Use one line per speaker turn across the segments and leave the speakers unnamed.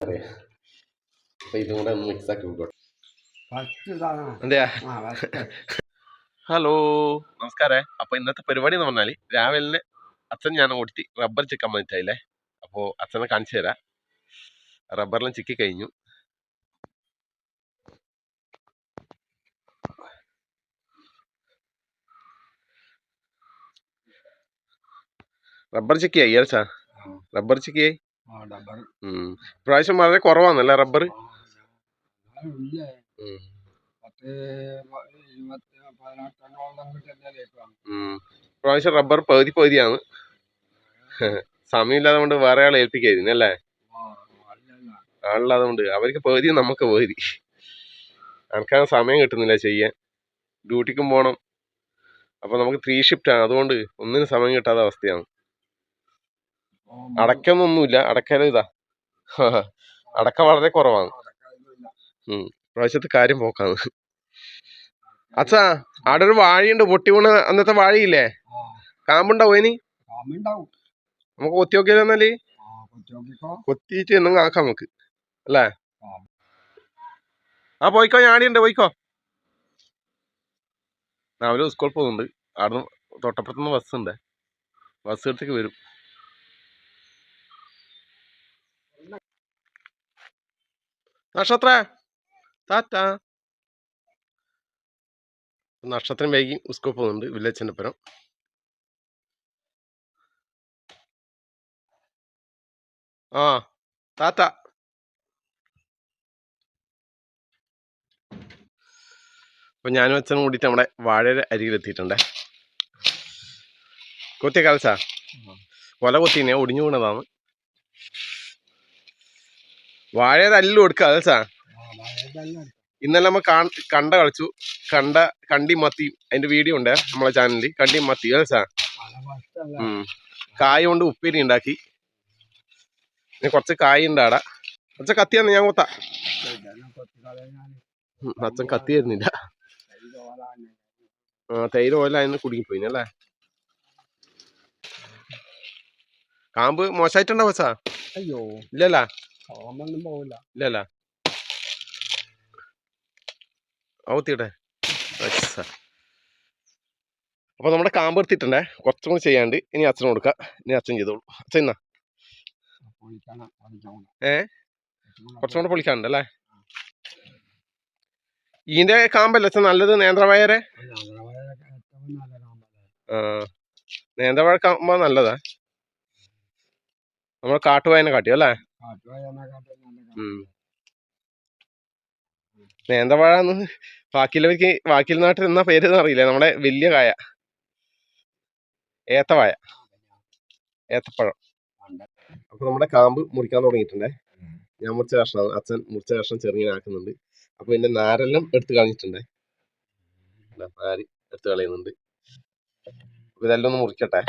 അറിയാം അപ്പൊ ഇതും കൂടെ മിക്സ് ആക്കി ഹലോ. നമസ്കാരം. അപ്പൊ ഇന്നത്തെ പരിപാടി എന്ന് പറഞ്ഞാൽ രാവിലെ അച്ഛൻ ഞാൻ ഓടിച്ച് റബ്ബർ ചിക്കാൻ വന്നിട്ടായില്ലേ? അപ്പോ അച്ഛനെ കാണിച്ചു തരാം. റബ്ബറിലും ചിക്കി കഴിഞ്ഞു. റബ്ബർ ചിക്കിയായി ഏച്ചാ റബ്ബർ ചിക്കിയായി? പ്രാവശ്യം വളരെ കുറവാണല്ലേ റബ്ബർ പ്രാവശ്യം റബ്ബർ പകുതി പകുതിയാണ്. സമയമില്ലാതെ കൊണ്ട് വേറെ ആളെ ഏൽപ്പിക്കായിരുന്നു അല്ലേ? ആളില്ലാതെ കൊണ്ട് അവർക്ക് പകുതി നമുക്ക് പകുതി. അനക്കാൻ സമയം കിട്ടുന്നില്ല ചെയ്യാൻ. ഡ്യൂട്ടിക്കും പോകണം അപ്പൊ നമുക്ക് ത്രീ ഷിഫ്റ്റ് ആണ്. അതുകൊണ്ട് ഒന്നിനും സമയം കിട്ടാത്ത അവസ്ഥയാണ്.
ഓ,
അടക്കൊന്നൊന്നുമില്ല അടക്കലും ഇതാ. അടക്ക വളരെ കുറവാണ്. പ്രാവശ്യത്തെ കാര്യം പോക്കാണ് അച്ഛാ ആടെ ഒരു വാഴയുണ്ട്. പൊട്ടി വീണ അന്നത്തെ വാഴയില്ലേ? കാമ്പുണ്ടാവും ഇനി? നമുക്ക് കൊത്തി നോക്കിയാലോ
എന്നാൽ
കൊത്തിയിട്ട് എന്നും ആക്കാം നമുക്ക്. അല്ലേ?
ആ.
പോയിക്കോ. ഞാടിയുണ്ട് പോയിക്കോ. രാവിലെ സ്കൂൾ പോകുന്നുണ്ട്. അവിടുന്ന് തൊട്ടപ്പുറത്തുനിന്ന് ബസ് ഉണ്ട് ബസ് എടുത്തേക്ക് വരും. നക്ഷത്ര. ടാറ്റ. നക്ഷത്രം വൈകി ഉസ്കോ പോകുന്നുണ്ട്. വില്ലേജ് ചെന്നപ്പുരം ആ താത്ത അപ്പൊ ഞാനും അച്ഛനും കൂടിയിട്ട് നമ്മുടെ വാഴയുടെ അരികിലെത്തിയിട്ടുണ്ടേ. കൊത്തിയ കാലച്ച കൊല കൊത്തിനെ ഒടിഞ്ഞു വീണതാണ്. വാഴയുടെ തല്ലു കൊടുക്കുക
അതെ സാ.
ഇന്നലെ നമ്മ കണ്ട കളിച്ചു. കണ്ട കണ്ടി മത്തി. അതിന്റെ വീഡിയോ ഉണ്ട് നമ്മളെ ചാനലിൽ കണ്ടി മത്തി
അതെ
സാ. കായ കൊണ്ട് ഉപ്പേരി ഉണ്ടാക്കി. പിന്നെ കുറച്ച് കായ ഉണ്ട് ആടെ. അച്ഛൻ കത്തിയാന്ന് ഞാൻ കൊത്താ. അച്ഛൻ കത്തി തരുന്നില്ല. ആ, തൈര് ഓയിലായിരുന്നു കുടുങ്ങിപ്പോയി അല്ലേ? കാമ്പ് മോശമായിട്ടുണ്ടാവോ സാ?
അയ്യോ.
ഇല്ലല്ല.
കാമൊന്നും പോകില്ല
ഇല്ലല്ല. ഔത്തിട്ടെ അപ്പൊ നമ്മുടെ കാമ്പ് എടുത്തിട്ടുണ്ടേ. കുറച്ചും കൂടി ചെയ്യാണ്ട് ഇനി അച്ഛന് കൊടുക്ക. ഇനി അച്ഛൻ ചെയ്തോളൂ. അച്ഛൻ എന്നാ ഏ? കുറച്ചും കൂടെ പൊളിക്കാനുണ്ട് അല്ലേ ഇതിന്റെ കാമ്പല്ലേ അച്ഛൻ? നല്ലത് നേന്ത്രവായരെ ആ നേന്ത്രവാഴ കാമ്പ നല്ലതാ. നമ്മൾ കാട്ടുവായനെ കാട്ടിയോ അല്ലേ?
കാട്ടുവായനെക്കാട്ടും നല്ല കാമ്പ്
ഉം. നേന്ത്രവാഴ എന്ന് ബാക്കിയുള്ളവർക്ക് ബാക്കിയുള്ള നാട്ടിൽ എന്നാ പേര് അറിയില്ല. നമ്മുടെ വലിയ കായ. ഏത്തവാഴ. ഏത്തപ്പഴം. അപ്പൊ നമ്മുടെ കാമ്പ് മുറിക്കാൻ തുടങ്ങിയിട്ടുണ്ടേ. ഞാൻ മുറിച്ച കഷ്ണം അച്ഛൻ മുറിച്ച കഷ്ണം ചെറുങ്ങനാക്കുന്നുണ്ട് അപ്പൊ എന്റെ നാരെല്ലാം എടുത്തു കളഞ്ഞിട്ടുണ്ടേ. നാര് എടുത്തു കളയുന്നുണ്ട്. ഇതെല്ലാം ഒന്ന് മുറിക്കട്ടെ.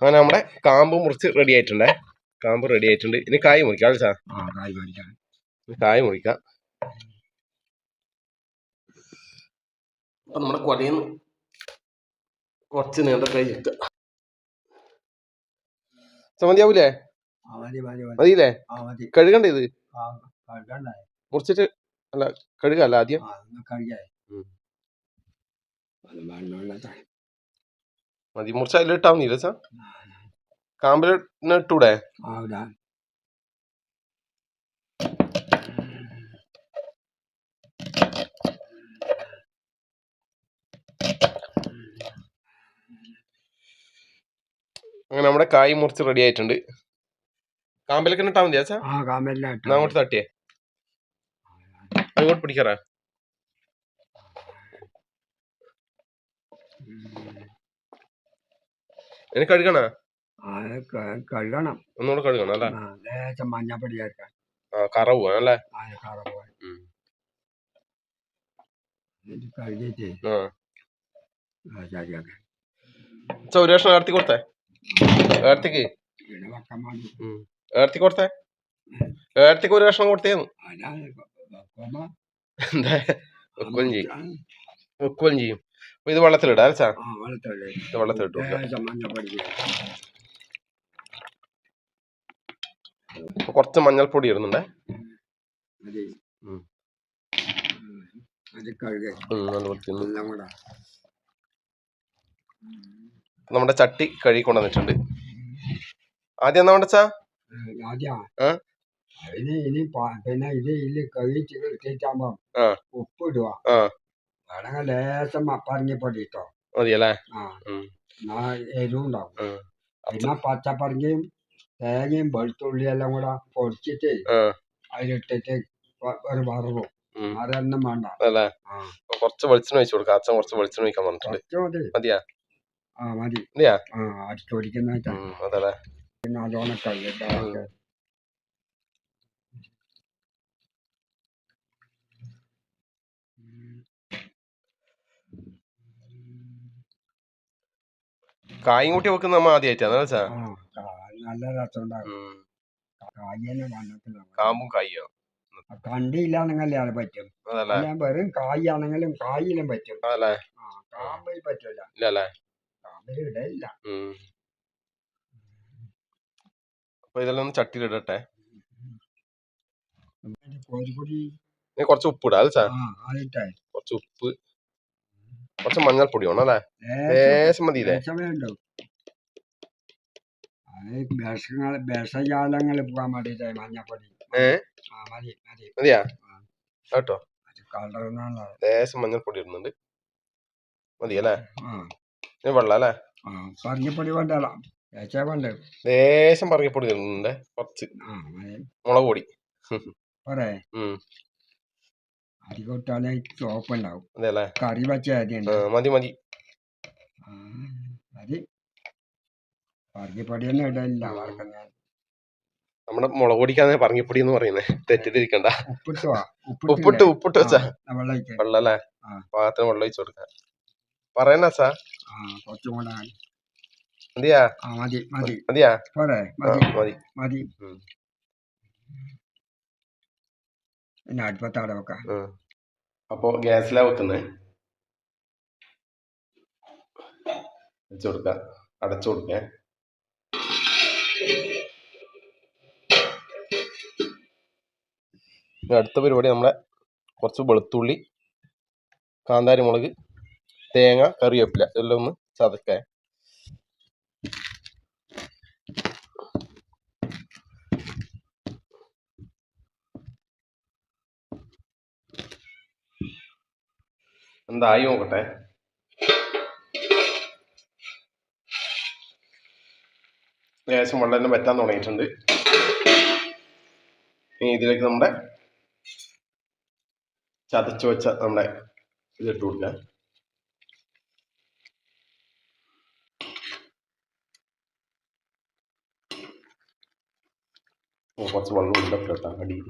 അങ്ങനെ നമ്മുടെ കാമ്പ് മുറിച്ച് റെഡി ആയിട്ടുണ്ടേ. കാമ്പ് റെഡി ആയിട്ടുണ്ട്. ഇനി കായ് മുറിക്കാം അല്ലേ സാ?
ആ കായ്
മുറിക്കാം. അപ്പൊ നമ്മുടെ കൊലയിൽ കുറച്ച് നേന്ത്രക്കായ് കിട്ടുക
മതിയാവൂലേ
മതിയില്ലേ? കഴുകണ്ട ഇത്? മുറിച്ചിട്ട് അല്ല കഴുകല്ല ആദ്യം?
കഴുകേ.
മതി. മുറിച്ച് അതിലിട്ടാ മതി സാ കാമ്പിൽ ഇട്ടൂടെ? അങ്ങനെ നമ്മുടെ കായ് മുറിച്ച് റെഡി ആയിട്ടുണ്ട്. കാമ്പിലൊക്കെ ഇട്ടാ മതി അങ്ങോട്ട് തട്ടിയേ? അങ്ങോട്ട് പിടിക്കാറാ? കഴുകണ?
കഴുകണം.
ഒന്നുകൂടെ കഴുകണം അല്ലേ?
ലേശം മഞ്ഞപ്പൊടി
കറ
കറ കഴുകിയിട്ട്. ശരിയാക്കാം
ഒരു കഷ്ണം ഏർത്തി കൊടുത്തേ? ഏർത്തിക്ക്
ഇവിടെ വെക്കാൻ വേണ്ടി.
ഏർത്തി കൊടുത്തേ? ഏർത്തിക്ക് ഒരു കഷ്ണം കൊടുത്തേന്ന്?
അതാണ് വെക്കുമ്പോ.
എന്താ? വെക്കുകയും ചെയ്യും.
ആ,
വെക്കുകയും ചെയ്യും. അപ്പൊ ഇത് വെള്ളത്തിലിടാ
വെള്ളത്തോടെ
ഇത് വെള്ളത്തിലിട്ടു കുറച്ച് മഞ്ഞൾപ്പൊടി ഇടുന്നുണ്ടേ.
കഴുകി.
നമ്മുടെ ചട്ടി കഴുകി കൊണ്ടുവന്നിട്ടുണ്ട്. ആദ്യം എന്നാ
പ- പിന്നെ ഇത് ഇതിൽ കഴിച്ച് വേണമെങ്കിൽ ലേശം പറഞ്ഞപ്പൊടി ഇട്ടോ
മതിയല്ലേ?
ആ. എന്നാ എരിവുണ്ടാവും. പിന്നെ പച്ചപ്പറങ്ങിയും തേങ്ങയും വെളുത്തുള്ളി എല്ലാം കൂടെ പൊടിച്ചിട്ട്. അതിലിട്ടിട്ട് ഒരു വറവും. അതൊന്നും വേണ്ട.
കുറച്ച് വെളിച്ചെണ്ണ ഒഴിച്ചു കൊടുക്കാം. അച്ഛൻ കുറച്ച് വെളിച്ചെണ്ണ ഒഴിക്കാൻ പറഞ്ഞിട്ടുണ്ട്. മതിയാ?
ആ മതി.
മതിയാ?
ആ അടിച്ചൊടിക്കുന്ന പിന്നെ അതോടെ
കായും കൂട്ടി വെക്കുന്ന നമ്മ ആദ്യമായിട്ടാണ് വെച്ചാ?
നല്ല കായനെ വണ്ണത്തിലാണ്
കാമ്പും കായും
കണ്ടിയില്ലാന്നെങ്കിൽ അത് പറ്റും. വെറും കായാണെങ്കിലും കായിലും പറ്റും. കാമ്പിൽ
ഇല്ലല്ലേ?
കാമ്പിൽ.
അപ്പൊ ഇതെല്ലാം ഒന്ന് ചട്ടിയിൽ ഇടട്ടെ
കോഴിപ്പൊടി
കുറച്ച് ഉപ്പ് ഇടാം അല്ലേ കുറച്ച് ഉപ്പ്. കുറച്ച് മഞ്ഞൾപ്പൊടി വേണം അല്ലേ?
ലേശം
മതിയില്ലേ
പോകാൻ മഞ്ഞപ്പൊടി. മതി മതി.
മതിയാ. കേട്ടോ. ലേശം മഞ്ഞൾപ്പൊടി ഇടുന്നുണ്ട്. മതിയല്ലേ അല്ലേ? വെള്ളം അല്ലേ?
പറഞ്ഞപ്പൊടി കൊണ്ടല്ല ലേശ
പറഞ്ഞപ്പൊടി ഇടുന്നുണ്ട് കുറച്ച്.
മതി.
മുളക് പൊടി.
പോരെ
ഉം
അധികം ഇട്ടാലേ ചോപ്പ് ഉണ്ടാവും
അതെല്ലേ
കറി വച്ച
മതി. മതി.
പറഞ്ഞപ്പൊടി തന്നെ ഇടയില്ല വറക്കുന്ന.
നമ്മുടെ മുളക് പൊടിക്കാന്ന് പറങ്ങിപ്പൊടി എന്ന് പറയുന്നത് തെറ്റിദ്ധരിക്കണ്ട
ഉപ്പിട്ടോ
ഉപ്പിട്ട് വെച്ചാ.
വെള്ളം
അല്ലേ. പാകത്തിന് വെള്ളം ഒഴിച്ചു കൊടുക്കാം. പറയണ സാ മതിയാ?
മതി മതി.
മതിയാ?
മതി.
മതി.
പിന്നെ വെക്കാം.
അപ്പോ ഗ്യാസിലാ വെക്കുന്നേ? വെച്ചു കൊടുക്ക. അടച്ചു കൊടുക്കേ. അടുത്ത പരിപാടി നമ്മളെ കുറച്ച് വെളുത്തുള്ളി കാന്താരി മുളക് തേങ്ങ കറിവേപ്പില ഇതെല്ലാം ഒന്ന് ചതക്കേ എന്തായി നോക്കട്ടെ. ലേശം വെള്ളം തന്നെ വറ്റാൻ തുടങ്ങിയിട്ടുണ്ട്. ഇനി ഇതിലേക്ക് നമ്മുടെ ചതച്ച് വെച്ച നമ്മുടെ ഇതിട്ട് കൊടുക്കുക കുറച്ച് വെള്ളം ഉണ്ട് കേട്ടോ അടിയിൽ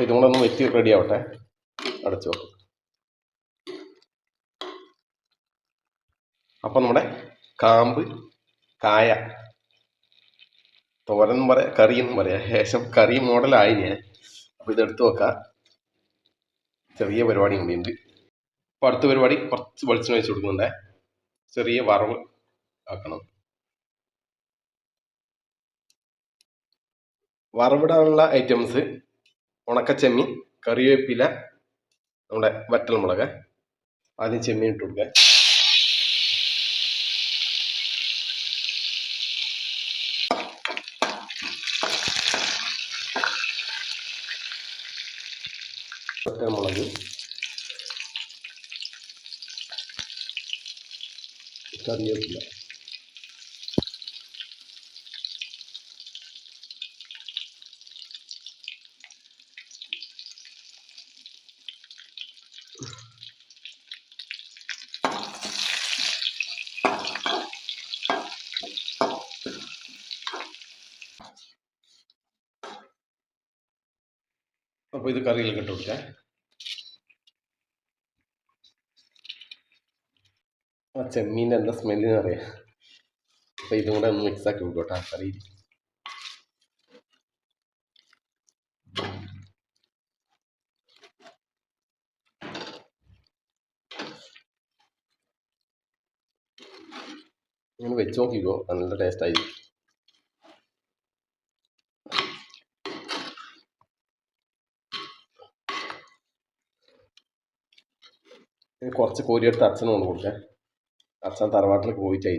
അപ്പോൾ ഇതും കൂടെ ഒന്ന് വെച്ച് റെഡി ആവട്ടെ. അടച്ചു വെക്കും. അപ്പം നമ്മുടെ കാമ്പ് കായ തോരൻ പറയാം കറി എന്നും പറയാം. ശേഷം കറി മോഡലായി ഞാൻ. അപ്പോൾ ഇതെടുത്ത് വെക്കാം. ചെറിയ പരിപാടി കൂടി ഉണ്ട്. അപ്പോൾ അടുത്ത പരിപാടി കുറച്ച് വെളിച്ചെണ്ണ വെച്ച് കൊടുക്കുന്നുണ്ട്. ചെറിയ വറവ് ആക്കണം. വറവിടാനുള്ള ഐറ്റംസ് ഉണക്കച്ചെമ്മീൻ കറിവേപ്പില നമ്മുടെ വറ്റൽ മുളക് ആദ്യം ചെമ്മീൻ ഇട്ട് കൊടുക്കുക വറ്റൽ മുളക് കറിവേപ്പില അപ്പോൾ ഇത് കറിയിലേക്ക് ഇട്ട് കൊടുക്കാം ആ ചെമ്മീന്റെ എന്താ സ്മെല്ലിന് അറിയാം. അപ്പോൾ ഇതും കൂടെ ഒന്ന് മിക്സാക്കി വിട്ടോട്ടെ ആ കറി. ഇങ്ങനെ വെച്ച് നോക്കിക്കോ നല്ല ടേസ്റ്റ് കുറച്ച് കോരിയെടുത്ത് അച്ഛനും കൊണ്ട് കൊടുക്കേ അച്ഛൻ തറവാട്ടിലേക്ക് പോയിട്ടായി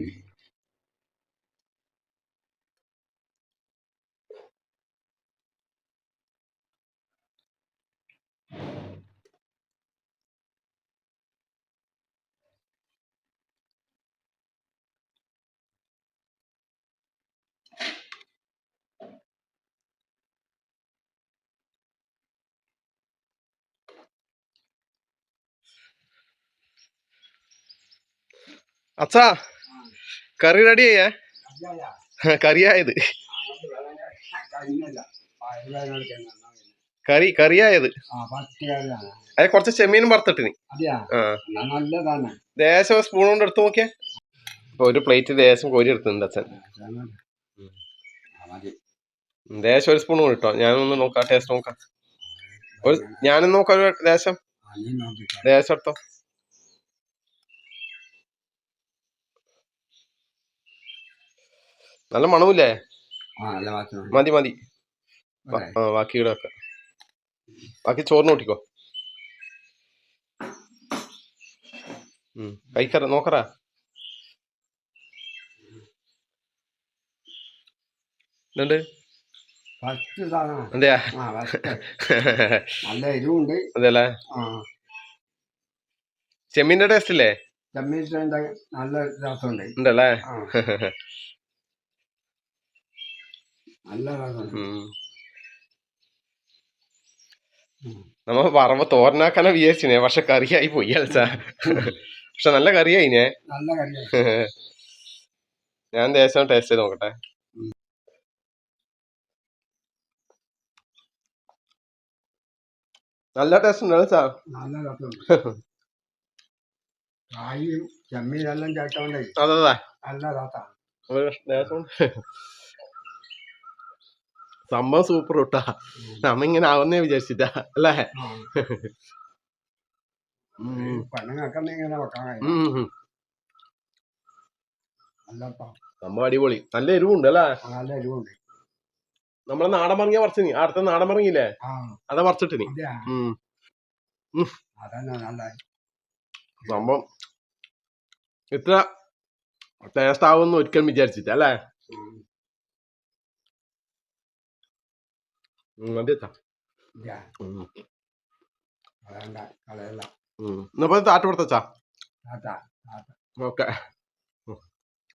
അച്ഛാ കറി കറിയായത്
കഴിഞ്ഞല്ല പയറുവേദനയ്ക്ക് നന്നാവില്ല.
കറി കറിയായത്. അത് കുറച്ച് ചെമ്മീനും വറുത്തിട്ടിനി ദേശം സ്പൂൺ കൊണ്ട് എടുത്തു നോക്കിയേ. ഇപ്പൊ ഒരു പ്ലേറ്റ് ദേശം കോരി എടുത്തിട്ടുണ്ട് അച്ഛൻ. ദേശം ഒരു സ്പൂൺ കൊണ്ട് ഇട്ടോ. ഞാനൊന്ന് നോക്കാം ടേസ്റ്റ് നോക്കാം. ഒരു ഞാനും നോക്കാം ഒരു ദേശം. ദേശം എടുത്തോ. നല്ല മണമില്ലേ
വാസന
മതി മതി. ബാക്കി ഇവിടെ വെക്കാം ബാക്കി ചോറിന് കൂട്ടിക്കോ. കഴിക്കറ നോക്കറ. എന്തുണ്ട്? അതെല്ലേ
ആ
ചെമ്മീന്റെ ടേസ്റ്റ് ഇല്ലേ?
ചെമ്മീൻ നല്ല രസമുണ്ട്.
ഉണ്ടല്ലേ
ആ നല്ല രസമുണ്ട്
ഉം.
ഉം.
നമ്മ പറമ്പ് തോരനാക്കാന വിചാരിച്ചിനെ പക്ഷെ കറിയായി പോയി അൽസ പക്ഷെ നല്ല
കറിയായി കറിയാണ്
ഞാൻ ദേശം ടേസ്റ്റ് ചെയ്ത് നോക്കട്ടെ. നല്ല ടേസ്റ്റ് ഉണ്ട് അലച്ചാ
നല്ല കായും ചെമ്മീനെല്ലാം ചേട്ടോണ്ടേ
അതെ അതെ.
നല്ല
ദേശം. സംഭവം സൂപ്പർ കിട്ടാ നമ്മ ഇങ്ങനെ ആവുന്നേ വിചാരിച്ചിട്ടാ. അല്ലേ? സംഭവം അടിപൊളി. നല്ല എരിവുണ്ട് അല്ലേ?
നല്ല എരിവുണ്ട്.
നമ്മളെ നാടൻ മറങ്ങിയ പറിച്ചു നീ? അടുത്ത നാടൻ
മറങ്ങിയില്ലേ
അതാ പറിച്ചിട്ട് നീ. സംഭവം ഇത്ര ടേസ്റ്റ് ആവുമെന്ന് ഒരിക്കലും വിചാരിച്ചില്ല എന്നാ താട്ട് കൊടുത്തച്ചാ
താത്ത
ഓക്കെ